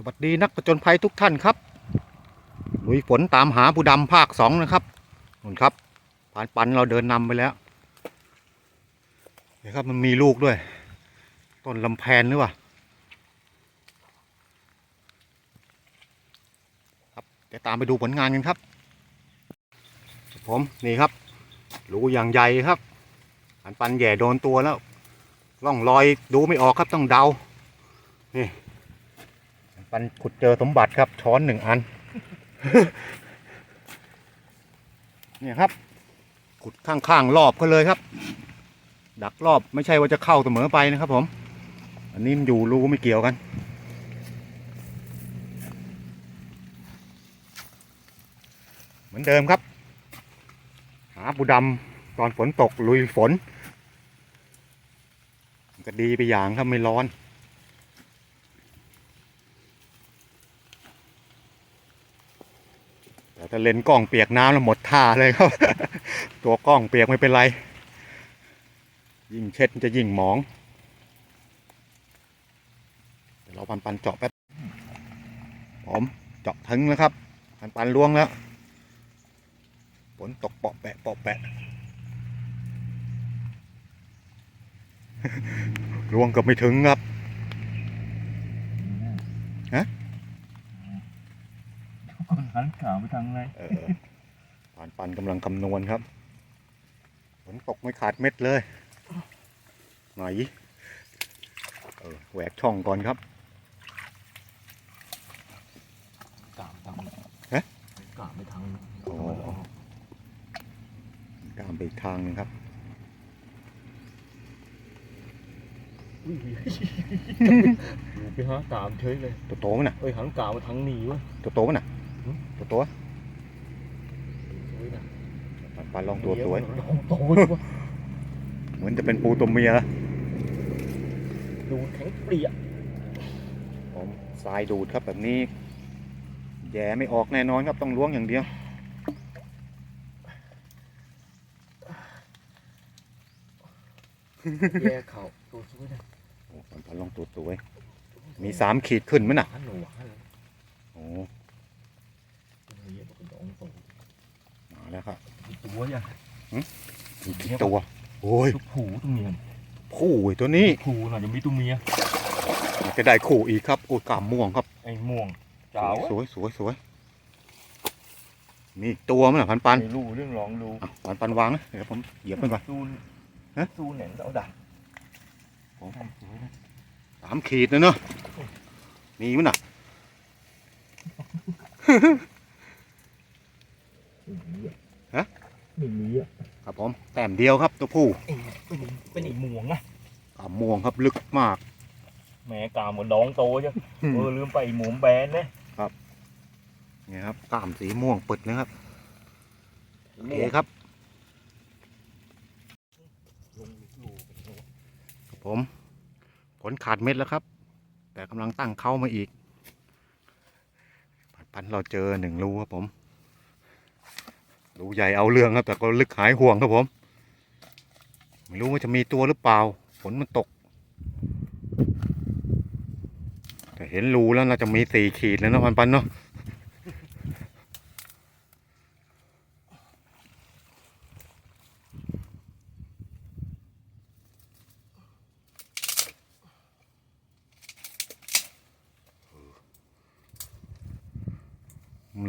สวัสดีนักประจนภัยทุกท่านครับลุยฝนตามหาผู้ดำภาคสองนะครับนุ่นครับผ่านปันเราเดินนำไปแล้วเดี๋ยวครับมันมีลูกด้วย ต้นลำแพนหรือเปล่าครับเดี๋ยวตามไปดูผลงานกันครับ ผมนี่ครับรูอย่างใหญ่ครับผ่านปันแย่โดนตัวแล้วร่องรอยดูไม่ออกครับต้องเดานี่ ปันขุดเจอสมบัติครับ ช้อนหนึ่งอัน เนี่ยครับ ขุดข้างๆรอบก็เลยครับ ดักรอบไม่ใช่ว่าจะเข้าเสมอไปนะครับ ผม อันนี้มันอยู่รูไม่เกี่ยวกัน เหมือนเดิมครับ หาปูดำตอนฝนตกลุยฝน ก็ดีไปอย่างครับไม่ร้อน แต่ ถ้าเลนส์กล้องเปียกน้ำแล้วหมดท่าเลยครับ ตัวกล้องเปียกไม่เป็นไร ยิ่งเช็ดจะยิ่งหมอง เดี๋ยวเราปันปันเจาะแป๊บผมเจาะถึงแล้วครับ ปันปันล้วงแล้วฝนตกเปาะแปะเปาะแปะล้วงก็ไม่ถึงครับคน หันข่าวไปทางไหนเออปันปันกำลังคำนวณครับฝนตกไม่ขาดเม็ดเลยไหนเออแหวกช่องก่อนครับ กามทางฮะ กามไปทางโอ้กามไปอีกทางหนึงครับอุ้ยดูไปหากามเฉยเลยตัวโตมั้ยน่ะเอ้ยหันกามมาทางหนีวะตัวโตมั้ยน่ะหืม ตัวโตวะสวยนะปันปันลองตัวสวยลองตัวดูวะเหมือนจะเป็นปูตัวเมียดูแข็งเปรี้ยผมทรายดูดครับแบบนี้ แย่ไม่ออกแน่นอนครับต้องล้วงอย่างเดียวแย่เข่าตัวสวยนะโอ้ปันปันลองตัวสวย มีสามขีดขึ้นมั้ยน่ะหันหนูหันเลย โอ้ เฮ้ยมันดองตัว มาแล้วครับ ตัวยังมีกี่ตัว โอ้ยทุกผูตัวเมียคู่ไอ้ตัวนี้ผูน่ะยังมีตัวเมียมันจะได้คู่อีกครับโอ้ยกามม่วงครับ ไอ้ม่วงจ๋าวสวยสวยสวยมีอีกตัวมั้ยน่ะพันปันไม่รู้เรื่องลองดูอะปันปันวางนะเดี๋ยวผมเหยียบมันก่อนซูนฮะซูนแหน่งเอาดักโอ้ยสวยนะสามขีดนะเนอะมีมั้ยน่ะ ไม่มีอะฮะไม่มีอะครับผมแต้มเดียวครับตัวผู้ไอ้เป็นเป็นไอ้หมวงนะกามม่วงครับลึกมากแหม่กามเหมือนดองโตจ้ะเออลืมไปไอ้หมูแบนนะนี่ครับกามสีม่วงปึดนะครับโอเคครับลงลูกครับผมผลขาดเม็ดแล้วครับ แต่กำลังตั้งเข้ามาอีกปันปันเราเจอหนึ่งรูครับผม รูใหญ่เอาเรื่องครับ แต่ก็ลึกหายห่วงครับผม ไม่รู้ว่าจะมีตัวหรือเปล่า ฝนมันตก แต่เห็นรูแล้วน่าจะมีสี่ขีดแล้วนะพันปันเนาะ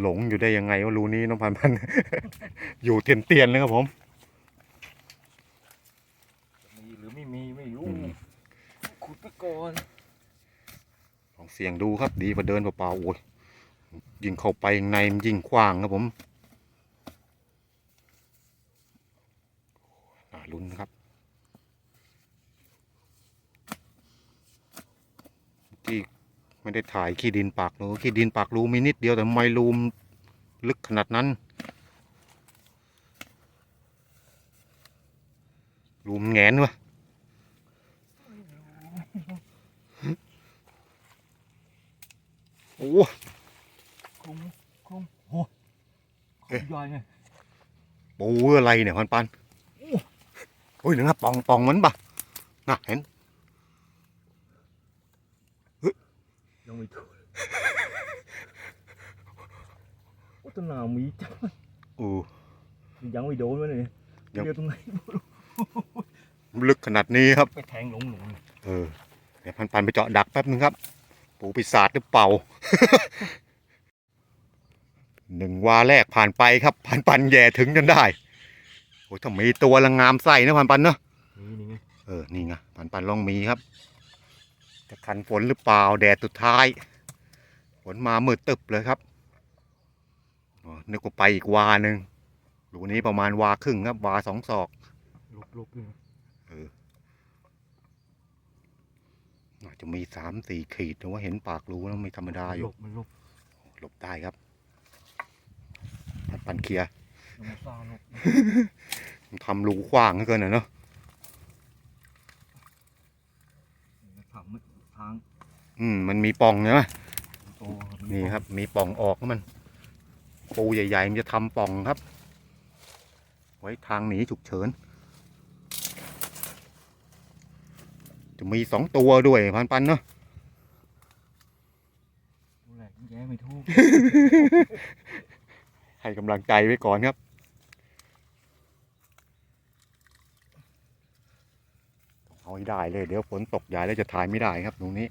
หลงอยู่ได้ยังไงว่ารูนี้น้องพันพัน อยู่เตียนเตียนๆเลยครับผมมีหรือไม่มีไม่รู้อืมขุดไปก่อนลองเสี่ยงดูครับดีกว่าเดินเปล่าๆโอ้ยยิ่งเข้าไปในมันยิ่งกว้างครับผมน่าลุ้นนะครับที่ ไม่ได้ถ่ายขี้ดินปากรูขี้ดินปากรูมีนิดเดียวแต่ทำไม่รูมลึกขนาดนั้นรูมนแงนวะโอ้คุ้มคุ้มโอ้ยใหญ่ไงปูอะไรเนี่ยพันปันโอ้ยนะครับปองปองมันปะน่ะเห็น ยังไม่ถูกโอ้ต้นหนาวมีจังโอ้ยังไม่โดนวะเนี่ยยัเดียวตรงไหนลึกขนาดนี้ครับ ไปแทงหลงหลงเออเดี๋ยวพันปันไปเจาะดักแป๊บนึงครับ ปูปีศาจหรือเปล่าหนึ่งวาแรกผ่านไปครับ พันปันแย่ถึงจนได้โอ้ยถ้ามีตัวละงามใส่นะพันปันเนาะนี่ไงเออ นี่ไงพันปันลองมีครับ จะคันฝนหรือเปล่าแดดสุดท้าย ฝนมามืดตึบเลยครับอ๋อนึกว่าไปอีกวาหนึ่งรูนี้ประมาณวาครึ่งครับ วาสองศอกลบลบเลยเอออาจจะมีสามสี่ขีดแต่ว่าเห็นปากรูแล้วไม่ธรรมดาอลยู่บมันลบหลบได้ครับพันปันเคลียร์มันซ่าลบทำรูกว้างเหลือเกินนะเนาะ ถังมันทาง อืมมันมีปล่องใช่ไหมโตนี่ครับ มีปล่องออกแล้วมัน ปูใหญ่ๆมันจะทำปล่องครับ ไว้ทางหนีฉุกเฉิน จะมีสองตัวด้วยพันปันเนาะดูแหลกแย่ไม่ถูกให้กำลังใจไว้ก่อนครับเอาให้ได้เลย เดี๋ยวฝนตกใหญ่แล้วจะถ่ายไม่ได้ครับตรงนี้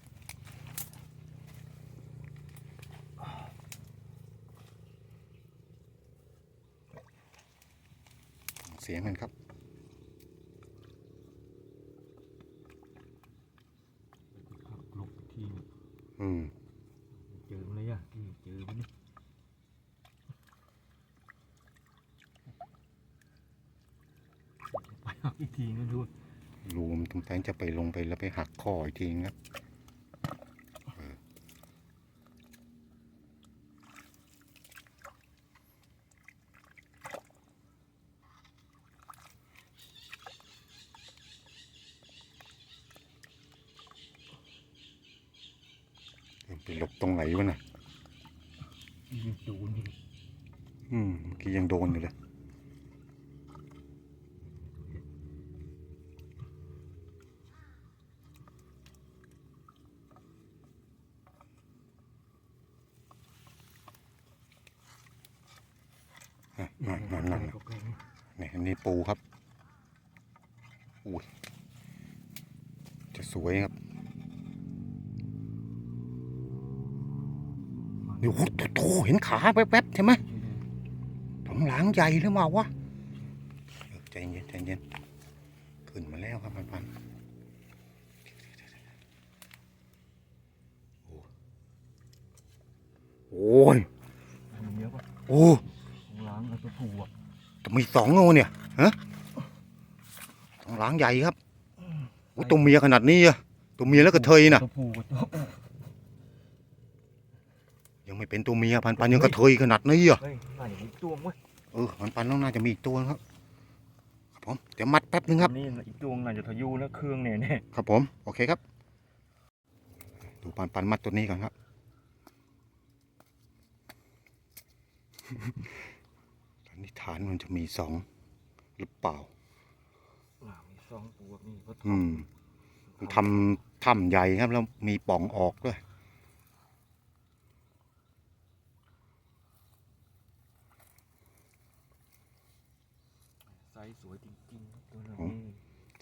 เสียงมันครับครับลบทีอืมเจอมันเลยอะที่เจอมันนี่ไปหาอีกทีนึงด้วยรูมนตรงแทงจะไปลงไปแล้วไปหักคออีกทีครับเออไปหลบตรงไหนวะน่ะ ยิงโดนอยู่อืมเมื่อกี้ยังโดนอยู่เลยอะนั่นนั่นนั่นก็แกล้งนี่อันนี้ปูครับ อุ้ย จะสวยครับ นี่โอ้โหโถเห็นขาแวบๆใช่ไหมท้องหลังใหญ่หรือเปล่าวะเออใจเย็นใจเย็นขึ้นมาแล้วครับพันพันโอ้ยมันเยอะป่ะโอ้ของล้างแล้วก็ถูกอะจะมีสองงูเนี่ยฮะท้องหลังใหญ่ครับโอ้ตัวเมียขนาดนี้อะตัวเมียแล้วก็เทยน่ะตัวผู้กับตัว ยังไม่ เป็นตัวเมียพันปันยังกระเทยขนาดนี้อะเฮ้ยไหนมีตัวมั้ยเออพันปันต้องน่าจะมีอีกตัวนะครับครับผมเดี๋ยวมัดแป๊บนึงครับนี่อีกตัวน่าจะทะยุแล้วเครื่องเนี่ยเนี่ยครับผมโอเคครับดูปันปันมัดตัวนี้ก่อนครับสันนิษฐานมันจะมีสองหรือเปล่าอ่ามีสองตัวนี่ก็อืมมันทำถ้ำใหญ่ครับแล้วมีปล่องออกด้วย ไซส์สวยจริงๆครับตัวนี้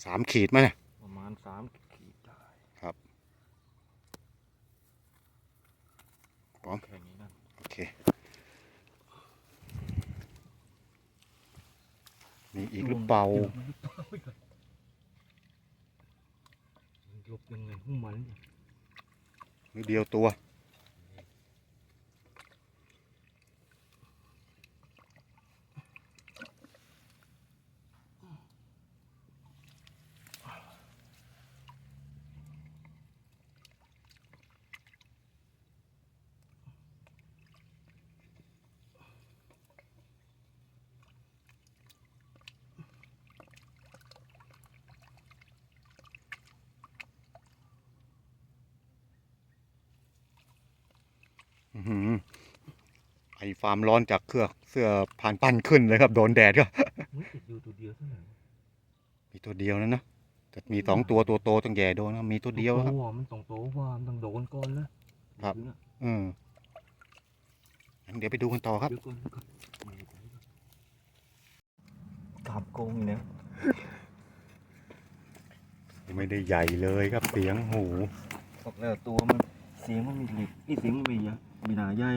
สามขีดไหมเนี่ย ประมาณสามขีดได้ครับพร้อมแค่นี้นั่นโอเค มีอีกหรือเปล่ามันหลบยังไงหุ้มมันเนี่ยหรือเดียวตัว อื้อหือไอฟาร์มร้อนจากเครือเสื้อผ่านปั้นขึ้นเลยครับ โดนแดดก็เฮ้ยติดอยู่ตัวเดียวเท่านั้นมีตัวเดียวนะนะแต่มีสองตัวตัวโตต้องแย่โดนนะมีตัวเดียวครับโอ้มันต้องโตว่ามันต้องโดนก่อนนะครับถึงอะอืมเดี๋ยวไปดูกันต่อครับเดี๋ยวก่อนเดี๋ยวก่อนกลับโกงอีกแล้วไม่ได้ใหญ่เลยครับเสียงหูบอกแล้วตัวมัน เสียงมันมีเหล็กนี่เสียงมันมีอะมีหนาใหญ่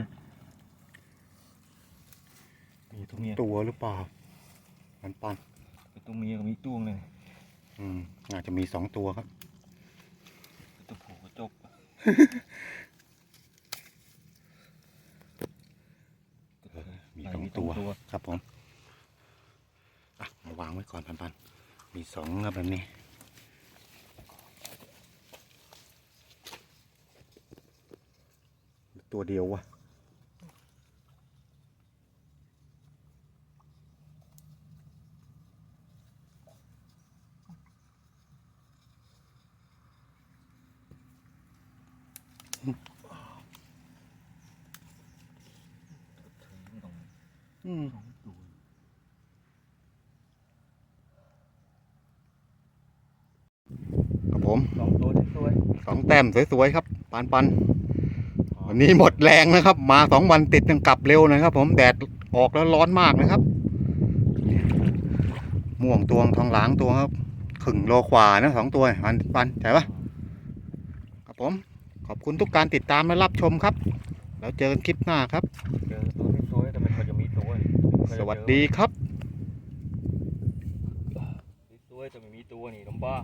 มีทุกตัวหรือเปล่า มันปันเป็นตัวเมียกับมีตัวเลยอืมอาจจะมีสองตัวครับเป็นตัวผู้กระจกมีสองตัวครับผมอะมาวางไว้ก่อนปันปันมีสองครับแบบนี้ ตัวเดียววะอืมครับผมสองตัวสวยสองแต้มสวยๆครับปานปัน วันนี้หมดแรงนะครับ มาสองวันติดยังกลับเร็วนะครับ ผมแดดออกแล้วร้อนมากนะครับ ม่วงตัวทองหลางตัวครับขึ่งโลขวานะสองตัวปันปันใช่ปะครับผม ขอบคุณทุกการติดตามและรับชมครับ แล้วเจอกันคลิปหน้าครับเจอตัวสวยๆแต่มันก็จะมีตัวสวัสดีครับสวยๆแต่ไม่มีตัวนี่ลำบ้า